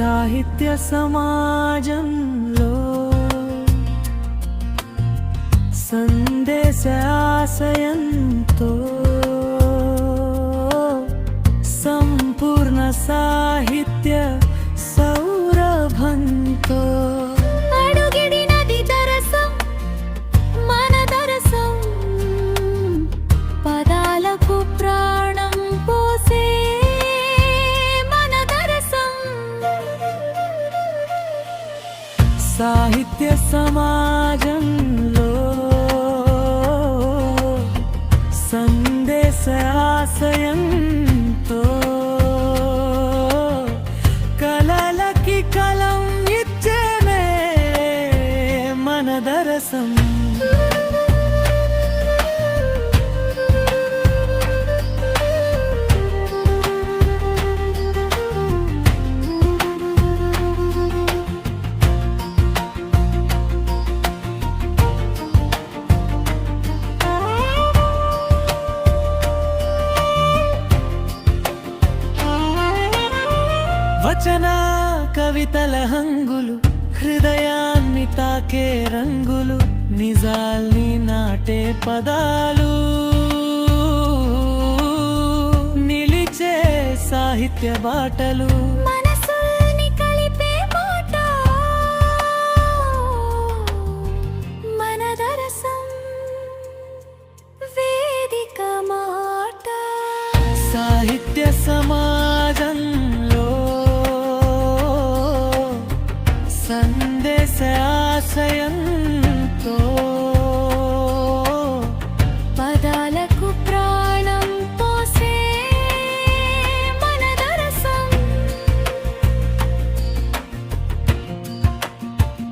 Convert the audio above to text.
సాహిత్య సమాజంలో సందేశాశయంతో సంపూర్ణ సాహిత్య సాహిత్య సమాజంలో సందేశ ఆశయంతో కలలకి కలం ఇచ్చేనే మన దరసం. వచన కవితల హంగులు హృదయాన్ని తాకే రంగులు నిజాల్ని నాటే పదాలు. నిలిచే సాహిత్య బాటలు. సందేశ ఆశయంతో